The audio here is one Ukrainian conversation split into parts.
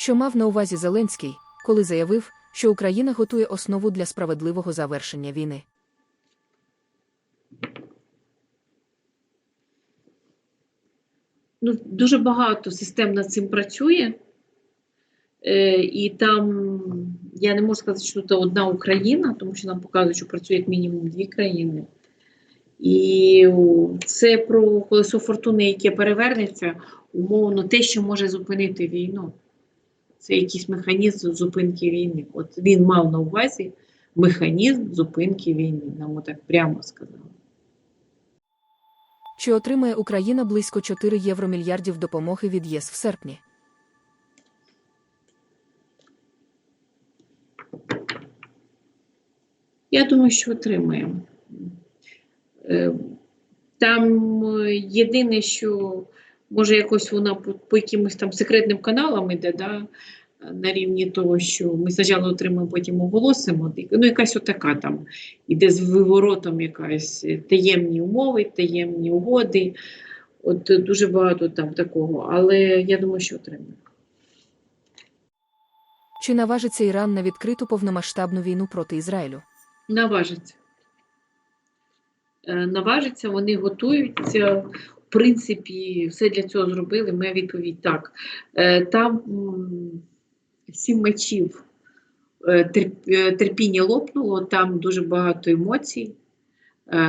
Що мав на увазі Зеленський, коли заявив, що Україна готує основу для справедливого завершення війни. Ну, дуже багато систем над цим працює. Е, і там я не можу сказати, що тут одна Україна, тому що нам показують, що працює як мінімум дві країни. І це про колесо фортуни, яке перевернеться, умовно, те, що може зупинити війну. Це якийсь механізм зупинки війни. От він мав на увазі механізм зупинки війни, нам так прямо сказали. Чи отримає Україна близько 4 євромільярдів допомоги від ЄС в серпні? Я думаю, що отримаємо. Е, Там е, єдине, що може якось вона по, по якимось там секретним каналам іде, да, на рівні того, що ми спочатку отримаємо, потім оголосимо. Ну, якась отака там іде з виворотом якась е, таємні умови, таємні угоди. От дуже багато там такого, але я думаю, що отримаємо. Чи наважиться Іран на відкриту повномасштабну війну проти Ізраїлю? Наважиться. Е, Наважиться, вони готуються. В принципі, все для цього зробили. Моя відповідь так. Е, Там сім мечів е, е, терпіння лопнуло, там дуже багато емоцій,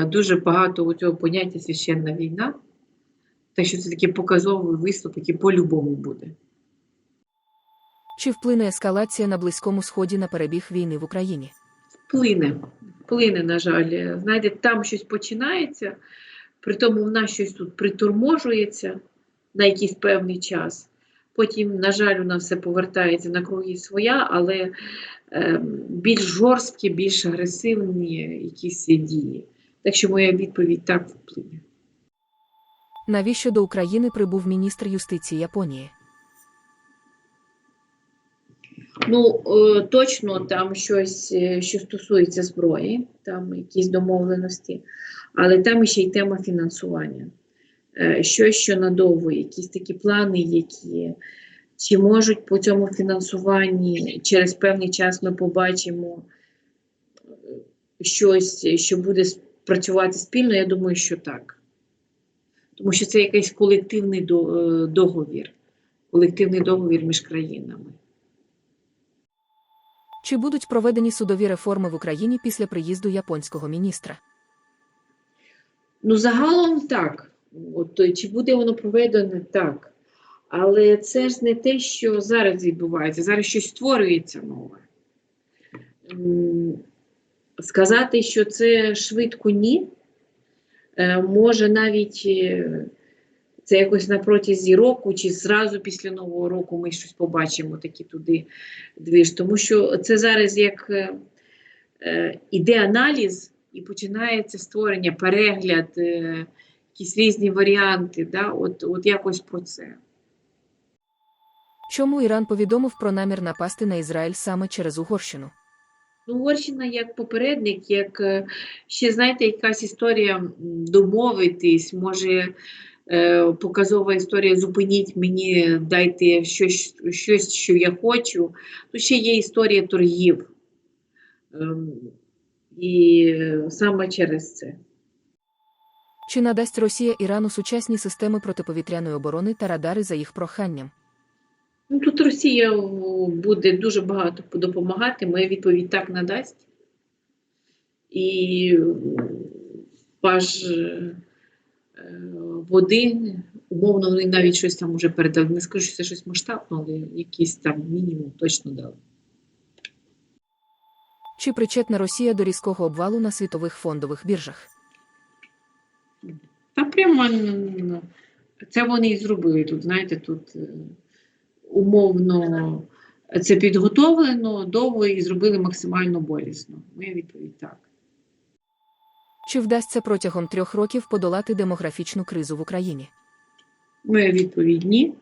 дуже багато у цього поняття священна війна. Так що це такий показовий виступ, який по-любому буде. Чи вплине ескалація на Близькому Сході на перебіг війни в Україні? Вплине, вплине, на жаль. Знаєте, там щось починається, при тому в нас щось тут приторможується на якийсь певний час. Потім, на жаль, нас все повертається на круги своя, але е, більш жорсткі, більш агресивні якісь дії. Так що моя відповідь так вплине. Навіщо до України прибув міністр юстиції Японії? Ну, е, точно там щось, е, що стосується зброї, там якісь домовленості, але там ще й тема фінансування. Е, Щось, що надовго, якісь такі плани, які чи можуть по цьому фінансуванні через певний час ми побачимо щось, що буде працювати спільно, я думаю, що так. Тому що це якийсь колективний договір, колективний договір між країнами. Чи будуть проведені судові реформи в Україні після приїзду японського міністра? Ну, загалом так. От, е, чи буде воно проведено так. Але це ж не те, що зараз відбувається. Зараз щось створюється нове. Сказати, що це швидко ні. Е, Може навіть е, це якось на протязі року, чи зразу після Нового року ми щось побачимо такі туди движ. Тому що це зараз як е, е, іде аналіз і починається створення, перегляд, е, якісь різні варіанти. Да? От, от якось про це. Чому Іран повідомив про намір напасти на Ізраїль саме через Угорщину? Ну, Угорщина як попередник, як е, ще, знаєте, якась історія домовитись, може показова історія зупиніть мені, дайте щось, щось, що я хочу. Тут ще є історія торгів. Ем, І е, саме через це. Чи надасть Росія Ірану сучасні системи протиповітряної оборони та радари за їх проханням? Ну, тут Росія буде дуже багато допомагати, моя відповідь так надасть. І е, е, води, умовно, вони навіть щось там уже передали. Не скажу, що це щось масштабне, але якийсь там мінімум точно дали. Чи причетна Росія до різкого обвалу на світових фондових біржах? Та прямо ну, це вони і зробили тут. Знаєте, тут е, умовно це підготовлено довго і зробили максимально болісно. Моя відповідь так. Чи вдасться протягом трьох років подолати демографічну кризу в Україні? Моя відповідь ні.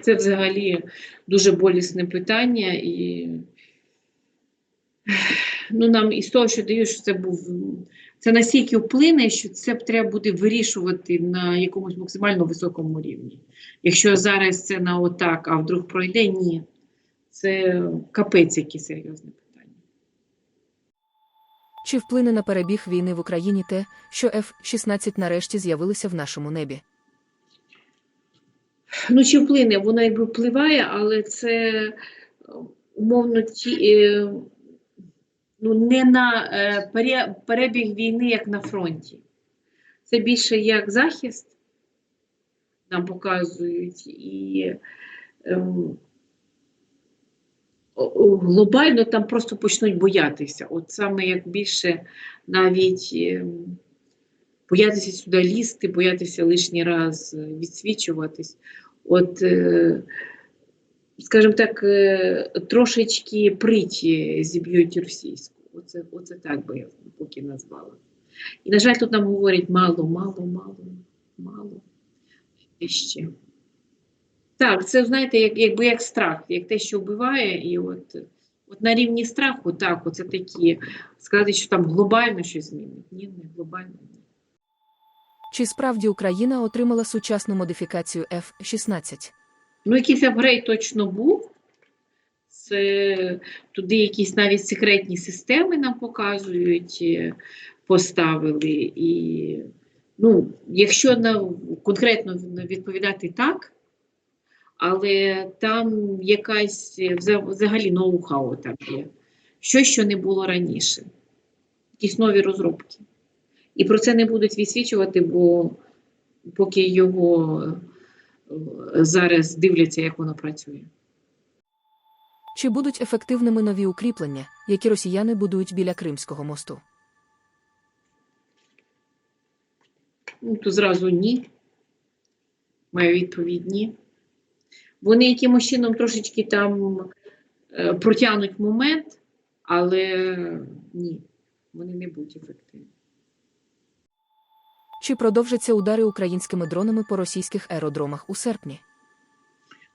Це взагалі дуже болісне питання, і ну, нам із того, що дають, що це був Це настільки вплине, що це треба буде вирішувати на якомусь максимально високому рівні. Якщо зараз це на отак, а вдруг пройде, ні. Це капець, яке серйозне питання. Чи вплине на перебіг війни в Україні те, що F-16 нарешті з'явилися в нашому небі? Ну, чи вплине? Воно якби впливає, але це умовно ті, е, ну, не на е, перебіг війни, як на фронті. Це більше як захист нам показують, і ем, глобально там просто почнуть боятися. От саме як більше навіть ем, боятися сюди лізти, боятися лишній раз е, відсвічуватись. От, е, скажімо так, е, трошечки приті зіб'ють російську. Оце, оце так би я поки назвала. І, на жаль, тут нам говорять мало, мало, мало, мало. І ще. Так, це, знаєте, як, якби як страх, як те, що вбиває, і от, от на рівні страху, так, оце такі, сказати, що там глобально щось змінить. Ні, не глобально. Ні. Чи справді Україна отримала сучасну модифікацію F-16? Ну, якийсь апгрейд точно був. Це туди якісь навіть секретні системи нам показують, е, поставили. І, ну, якщо на, конкретно відповідати так, але там якась взагалі ноу-хау там є. Щось, що не було раніше. Якісь нові розробки. І про це не будуть відсвічувати, бо поки його е, зараз дивляться, як воно працює. Чи будуть ефективними нові укріплення, які росіяни будують біля Кримського мосту? Ну, то зразу ні. Маю відповідь ні. Вони якимось чином трошечки там е, протягнуть момент, але ні, вони не будуть ефективні. Чи продовжаться удари українськими дронами по російських аеродромах у серпні?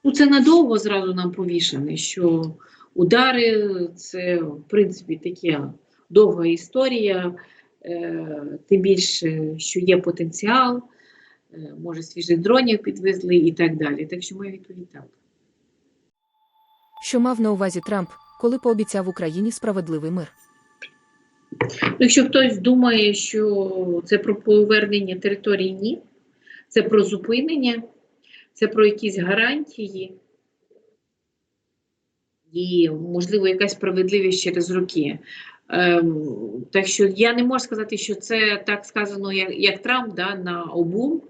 Ну, це надовго зразу нам повішане, що удари це, в принципі, така довга історія, е, тим більше, що є потенціал, може, свіжих дронів підвезли і так далі. Так що моя відповідь так. Що мав на увазі Трамп, коли пообіцяв Україні справедливий мир? Ну, Якщо хтось думає, що це про повернення території, ні. Це про зупинення, це про якісь гарантії і, можливо, якась справедливість через роки. Ем, так що я не можу сказати, що це так сказано, як, як Трамп да, на обум.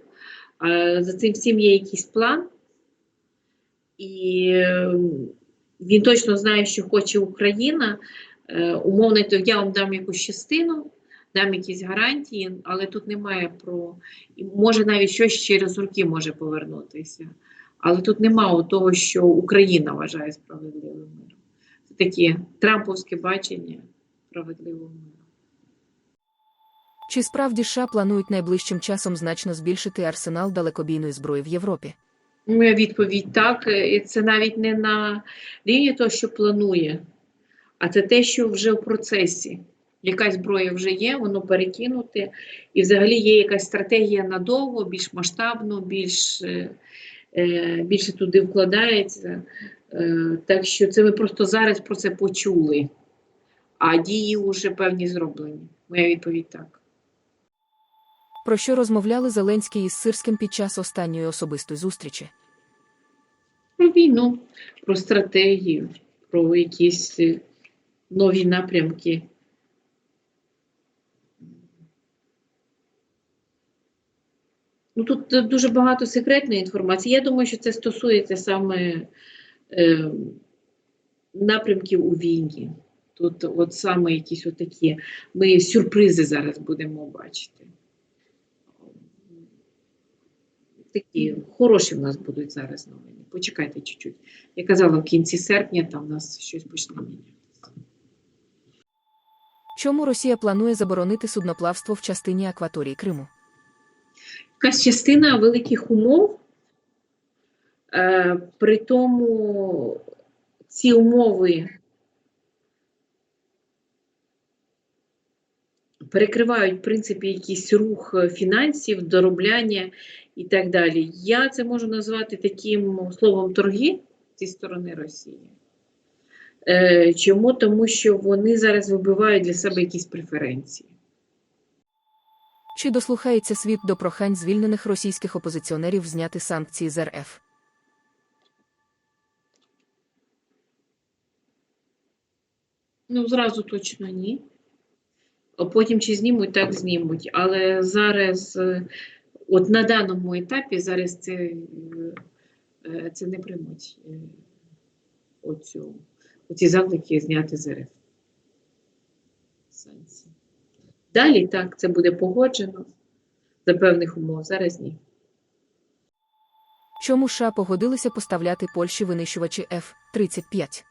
За цим всім є якийсь план. І ем, він точно знає, що хоче Україна. Е, умовно, то я вам дам якусь частину, дам якісь гарантії, але тут немає про може навіть щось через роки може повернутися. Але тут немає того, що Україна вважає справедливим миром. Це таке трамповське бачення справедливого миру. Чи справді США планують найближчим часом значно збільшити арсенал далекобійної зброї в Європі? Моя відповідь так. Е, І це навіть не на рівні того, що планує, а це те, що вже в процесі. Якась зброя вже є, воно перекинуте, і взагалі є якась стратегія надовго, більш масштабно, більш, е, е, більше туди вкладається. Так що це ми просто зараз про це почули, а дії вже певні зроблені. Моя відповідь так. Про що розмовляли Зеленський із Сирським під час останньої особистої зустрічі? Про війну, про стратегію, про якісь е, нові напрямки. Ну, тут е, дуже багато секретної інформації. Я думаю, що це стосується саме е, напрямків у війні. Тут от саме якісь отакі. Ми сюрпризи зараз будемо бачити. Такі хороші в нас будуть зараз новини. Почекайте чуть-чуть. Я казала, в кінці серпня там у нас щось почне мінятися. Чому Росія планує заборонити судноплавство в частині акваторії Криму? Якась частина великих умов, е, при тому ці умови перекривають, в принципі, якийсь рух фінансів, доробляння і так далі. Я це можу назвати таким словом торги зі сторони Росії. Е, Чому? Тому що вони зараз вибивають для себе якісь преференції. Чи дослухається світ до прохань звільнених російських опозиціонерів зняти санкції з РФ? Ну, зразу точно ні. А потім чи знімуть, так знімуть. Але зараз, е, от на даному етапі, зараз це, е, е, це не приймуть е, оцю, оці заклики зняти з РФ. Санкції. Далі так, це буде погоджено за певних умов. Зараз ні. Чому США погодилися поставляти Польщі винищувачі F-35?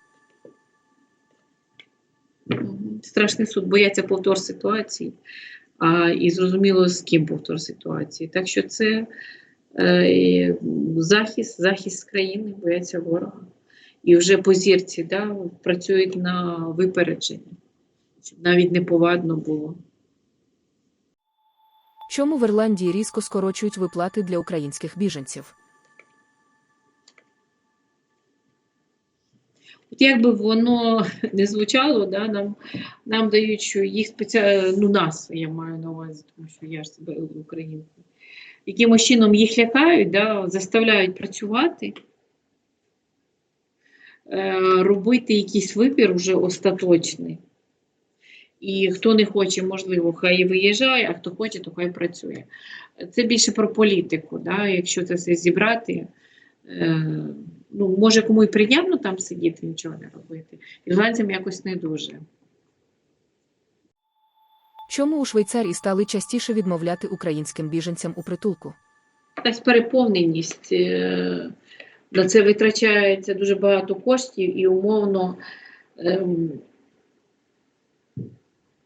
Мгм. Страшний суд, бояться повтор ситуації, а, і зрозуміло, з ким повтор ситуації. Так що це е, захист, захист країни, бояться ворога. І вже по зірці да, працюють на випередження, щоб навіть неповадно було. Чому в Ірландії різко скорочують виплати для українських біженців? От як би воно не звучало, да, нам, нам дають, що їх спеціально, ну нас, я маю на увазі, тому що я ж себе українкою, якимось чином їх лякають, да, заставляють працювати, е, робити якийсь вибір вже остаточний. І хто не хоче, можливо, хай і виїжджає, а хто хоче, то хай працює. Це більше про політику, да, якщо це все зібрати. Е, ну, може, кому і приємно там сидіти, нічого не робити. Ірландцям якось не дуже. Чому у Швейцарії стали частіше відмовляти українським біженцям у притулку? Якась переповненість. е, На це витрачається дуже багато коштів і умовно ем,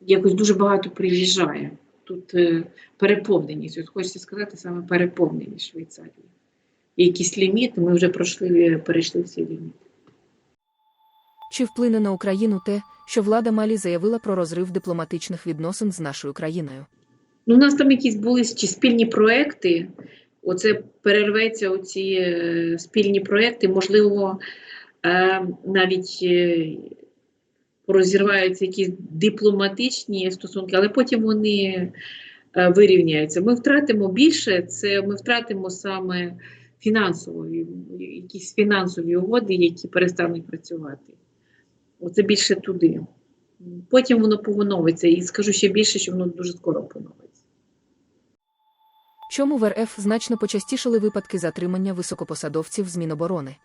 якось дуже багато приїжджає. Тут е, переповненість. От хочеться сказати саме переповненість Швейцарії. Є якийсь ліміт, ми вже пройшли, перейшли всі ліміти. Чи вплине на Україну те, що влада Малі заявила про розрив дипломатичних відносин з нашою країною? Ну, у нас там якісь були чи спільні проекти. Оце перерветься оці е, спільні проекти. Можливо, е, навіть е, розірваються якісь дипломатичні стосунки, але потім вони е, вирівняються. Ми втратимо більше, це ми втратимо саме фінансові, якісь фінансові угоди, які перестануть працювати. Оце більше туди. Потім воно поновиться. І скажу ще більше, що воно дуже скоро поновиться. Чому в РФ значно почастішали випадки затримання високопосадовців з Міноборони?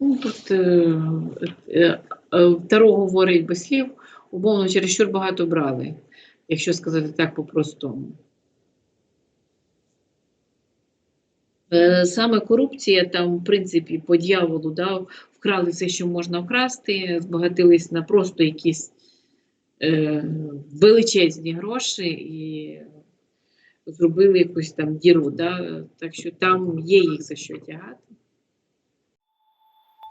Ну, тут е, е, е, Таро говорить без слів, умовно, чересчур багато брали, якщо сказати так по-простому. Е, Саме корупція там, в принципі, по дьяволу, да, вкрали все, що можна вкрасти, збагатились на просто якісь е, величезні гроші і зробили якусь там діру. Да, так що там є їх за що тягати.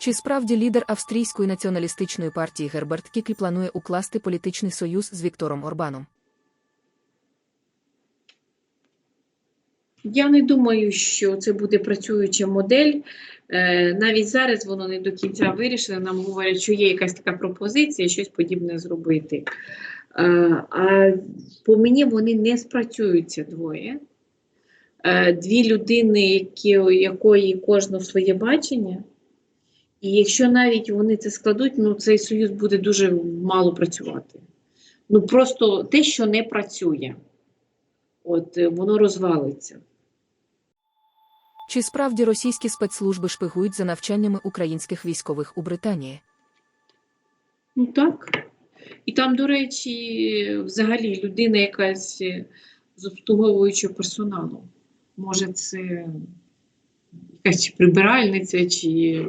Чи справді лідер австрійської націоналістичної партії Герберт Кіклі планує укласти політичний союз з Віктором Орбаном? Я не думаю, що це буде працююча модель. Е, Навіть зараз воно не до кінця вирішено. Нам говорять, що є якась така пропозиція, щось подібне зробити. Е, А по мені вони не спрацюються двоє. Е, Дві людини, які, якої кожна своє бачення. І якщо навіть вони це складуть, ну цей союз буде дуже мало працювати. Ну просто те, що не працює, от воно розвалиться. Чи справді російські спецслужби шпигують за навчаннями українських військових у Британії? Ну так. І там, до речі, взагалі людина якась е, з обслуговуючого персоналу. Може, це якась чи прибиральниця, чи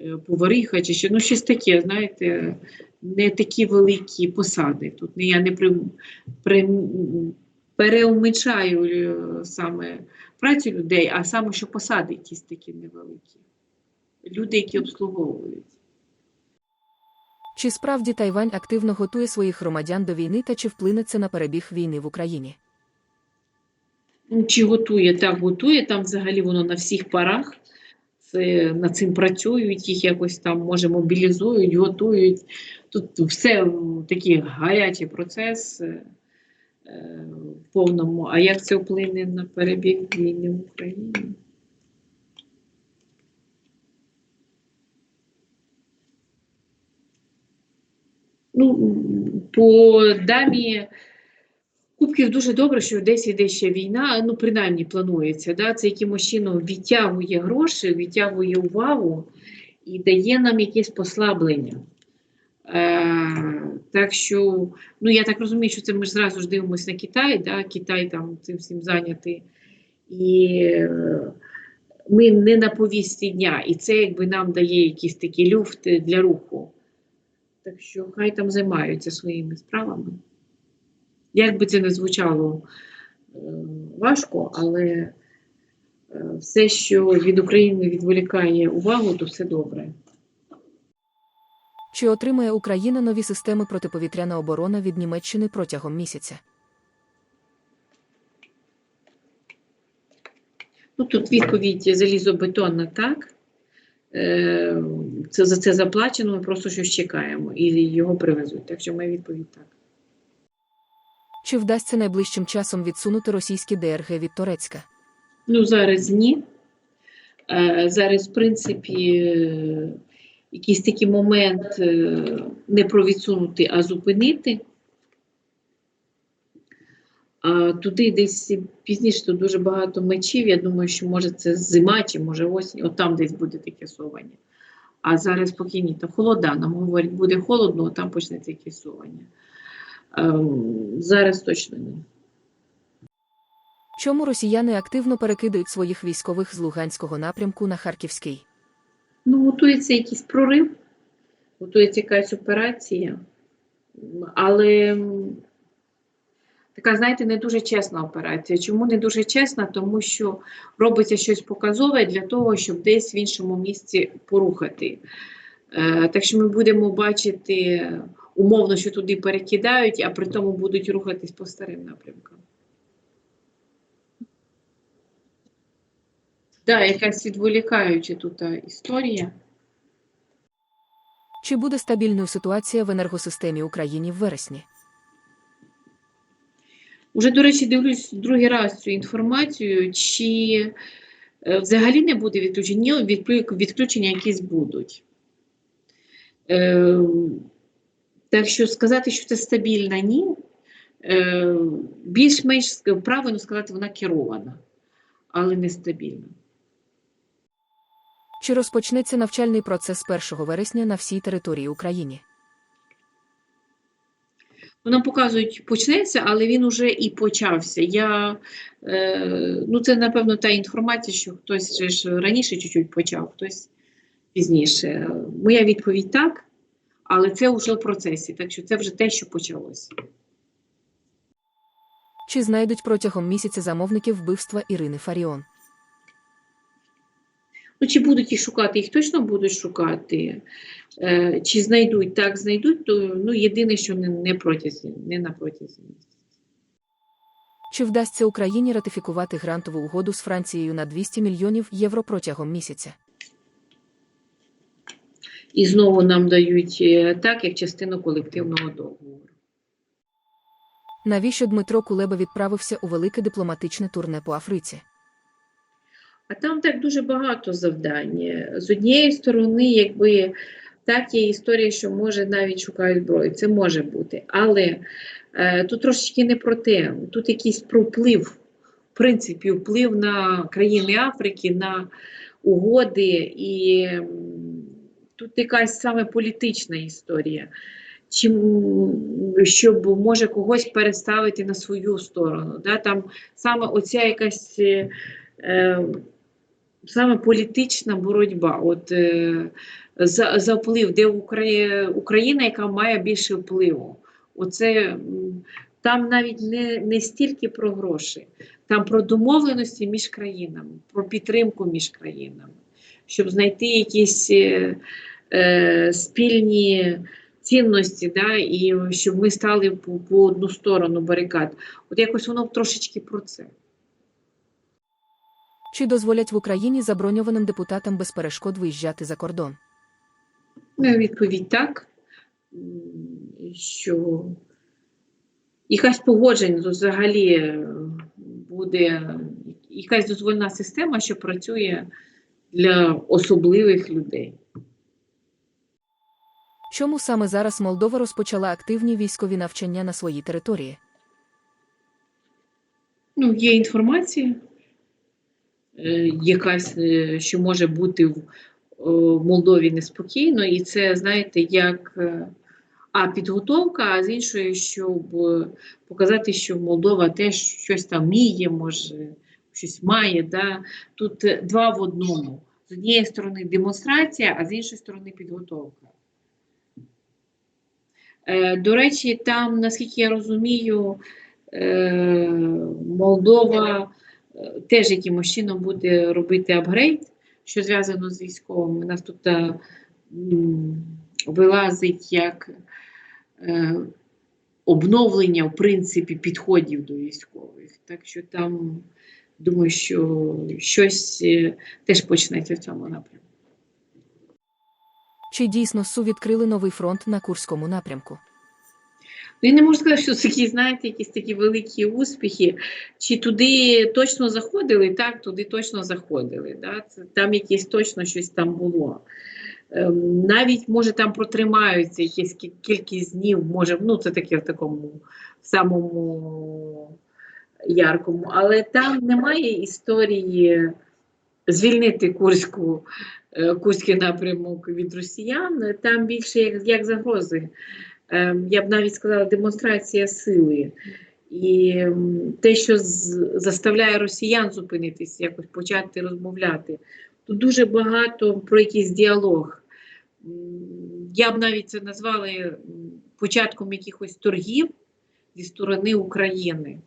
е, повариха, чи що. Ну, щось таке, знаєте, не такі великі посади. Тут я не при, при, переумичаю е, саме працю людей, а саме, що посади якісь такі невеликі. Люди, які обслуговують. Чи справді Тайвань активно готує своїх громадян до війни та чи вплине це на перебіг війни в Україні? Ну, Чи готує? Так, готує. Там взагалі воно на всіх парах. Це, над цим працюють, їх якось там, може, мобілізують, готують. Тут все такий гарячий процес в повному. А як це вплине на перебіг війни в Україні? Ну, по дамі Кубків дуже добре, що десь іде ще війна, ну принаймні планується. Да? Це якимось чином відтягує гроші, відтягує увагу і дає нам якесь послаблення. Е, так що, ну я так розумію, що це ми ж зразу ж дивимося на Китай, да? Китай там цим всім зайнятий. І е, ми не на повісті дня, і це якби нам дає якийсь такий люфт для руху. Так що хай там займаються своїми справами. Як би це не звучало е, важко, але е, все, що від України відволікає увагу, то все добре. Чи отримає Україна нові системи протиповітряна оборона від Німеччини протягом місяця? Ну, тут відповідь залізобетонна, так. Е, Це, за це заплачено, ми просто щось чекаємо і його привезуть. Так що моя відповідь так. Чи вдасться найближчим часом відсунути російські ДРГ від Турецька? Ну, зараз ні. Е, Зараз, в принципі, якийсь такий момент е, не про відсунути, а зупинити. А туди десь пізніше дуже багато мечів. Я думаю, що може це зима чи може осінь, от там десь буде таке совання. А зараз спокійні, та холода. Нам говорять, буде холодно, от там почнеться якесь. Ем, Зараз точно ні. Чому росіяни активно перекидають своїх військових з Луганського напрямку на Харківський? Ну, готується якийсь прорив, готується якась операція, але така, знаєте, не дуже чесна операція. Чому не дуже чесна? Тому що робиться щось показове для того, щоб десь в іншому місці порухати. Е, Так що ми будемо бачити умовно, що туди перекидають, а при тому будуть рухатись по старим напрямкам. Да, якась відволікаюча тут історія. Чи буде стабільною ситуація в енергосистемі України в вересні? Уже, до речі, дивлюсь другий раз цю інформацію, чи е, взагалі не буде відключення, ні, відключення якісь будуть. Е, так що сказати, що це стабільна, ні. Е, більш-менш правильно сказати, вона керована, але не стабільна. Чи розпочнеться навчальний процес 1 вересня на всій території України? Нам показують, почнеться, але він уже і почався. Я, е, ну, це, напевно, та інформація, що хтось ж раніше чуть-чуть почав, хтось пізніше. Моя відповідь так, але це вже в процесі, так що це вже те, що почалося. Чи знайдуть протягом місяця замовників вбивства Ірини Фаріон? Ну, чи будуть їх шукати, їх точно будуть шукати. Е, чи знайдуть, так знайдуть, то ну, єдине, що не, не протязі, не на протязі. Чи вдасться Україні ратифікувати грантову угоду з Францією на 200 мільйонів євро протягом місяця? І знову нам дають е, так, як частину колективного договору. Навіщо Дмитро Кулеба відправився у велике дипломатичне турне по Африці? А там так дуже багато завдань. З однієї сторони, якби так є історія, що може навіть шукають зброю. Це може бути. Але е, тут трошечки не про те. Тут якийсь проплив, в принципі, вплив на країни Африки, на угоди, і тут якась саме політична історія. Чим, щоб може когось переставити на свою сторону. Да? Там саме оця якась. е, саме політична боротьба. От е, за, за вплив, де Украї- Україна, яка має більше впливу. Оце там навіть не, не стільки про гроші, там про домовленості між країнами, про підтримку між країнами, щоб знайти якісь е, е, спільні цінності, да, і щоб ми стали по, по одну сторону барикад. От якось воно трошечки про це. Чи дозволять в Україні заброньованим депутатам без перешкод виїжджати за кордон? Відповідь так, що якась погодження взагалі буде якась дозвольна система, що працює для особливих людей. Чому саме зараз Молдова розпочала активні військові навчання на своїй території? Ну, є інформація, якась, е, що може бути в е, Молдові неспокійно, і це, знаєте, як е, а підготовка, а з іншої, щоб е, показати, що Молдова теж щось там вміє, може, щось має. Да? Тут е, два в одному. З однієї сторони демонстрація, а з іншої сторони підготовка. Е, До речі, там, наскільки я розумію, е, Молдова е, теж якимось чином буде робити апгрейд, що зв'язано з військовим. У нас тут е, вилазить як е, обновлення, в принципі, підходів до військових. Так що там, думаю, що щось е, теж почнеться в цьому напрямку. Чи дійсно СУ відкрили новий фронт на Курському напрямку? Ну, я не можу сказати, що такі, знаєте, якісь такі великі успіхи. Чи туди точно заходили? Так, туди точно заходили. Да? Там якесь точно щось там було. Ем, навіть, може, там протримаються якісь кількість днів, може, ну, це таке в такому самому яркому, але там немає історії звільнити Курську, е, Курський напрямок від росіян. Там більше як, як загрози. Ем, я б навіть сказала, демонстрація сили. І те, що заставляє росіян зупинитись, якось почати розмовляти. Тут дуже багато про якийсь діалог. Я б навіть це назвала початком якихось торгів зі сторони України.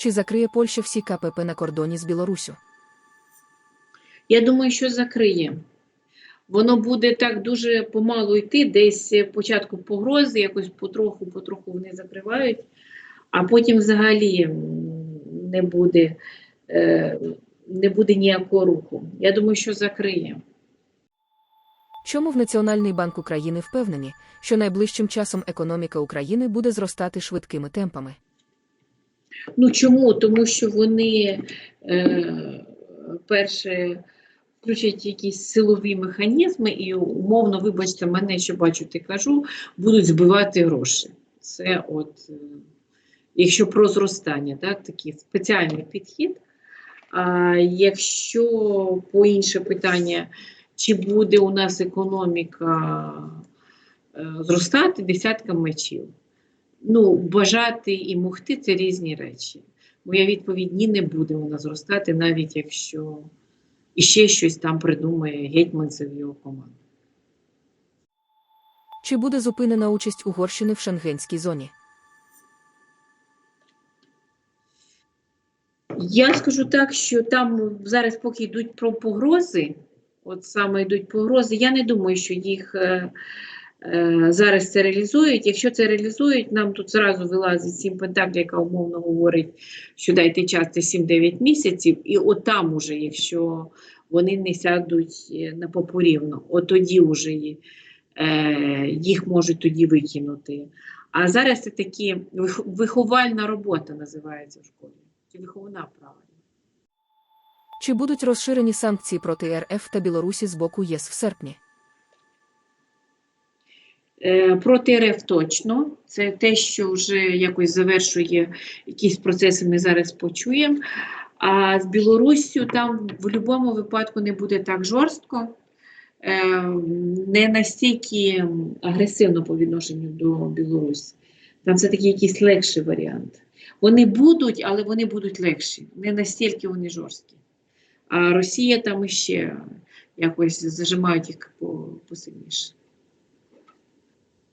Чи закриє Польща всі КПП на кордоні з Білоруссю? Я думаю, що закриє. Воно буде так дуже помалу йти, десь е, початку погрози, якось потроху, потроху вони закривають, а потім взагалі не буде, е, не буде ніякого руху. Я думаю, що закриє. Чому в Національний банк України впевнені, що найближчим часом економіка України буде зростати швидкими темпами? Ну чому? Тому що вони е, перше включать якісь силові механізми і умовно, вибачте мене, що бачу, ти кажу, будуть збивати гроші. Це от, е, якщо про зростання, так, такий спеціальний підхід. А якщо по інше питання, чи буде у нас економіка е, зростати десятка мечів? Ну, бажати і могти це різні речі. Моя відповідь ні, не буде вона зростати, навіть якщо іще щось там придумає гетьманцев його команда. Чи буде зупинена участь Угорщини в шенгенській зоні? Я скажу так, що там зараз, поки йдуть про погрози, от саме йдуть погрози, я не думаю, що їх е, зараз це реалізують. Якщо це реалізують, нам тут зразу вилазить сім пентаклів, яка умовно говорить, що дайте час це 7-9 місяців, і от там уже, якщо вони не сядуть е, на попорівну, от тоді вже е, їх можуть тоді викинути. А зараз це такі виховальна робота називається в школі. Чи виховна правильно. Чи будуть розширені санкції проти РФ та Білорусі з боку ЄС в серпні? Е, Проти РФ точно. Це те, що вже якось завершує якісь процеси, ми зараз почуємо. А з Білоруссю там в будь-якому випадку не буде так жорстко, е, не настільки агресивно по відношенню до Білорусі. Там все-таки якийсь легший варіант. Вони будуть, але вони будуть легші. Не настільки вони жорсткі. А Росія там іще якось зажимають їх по- посильніше.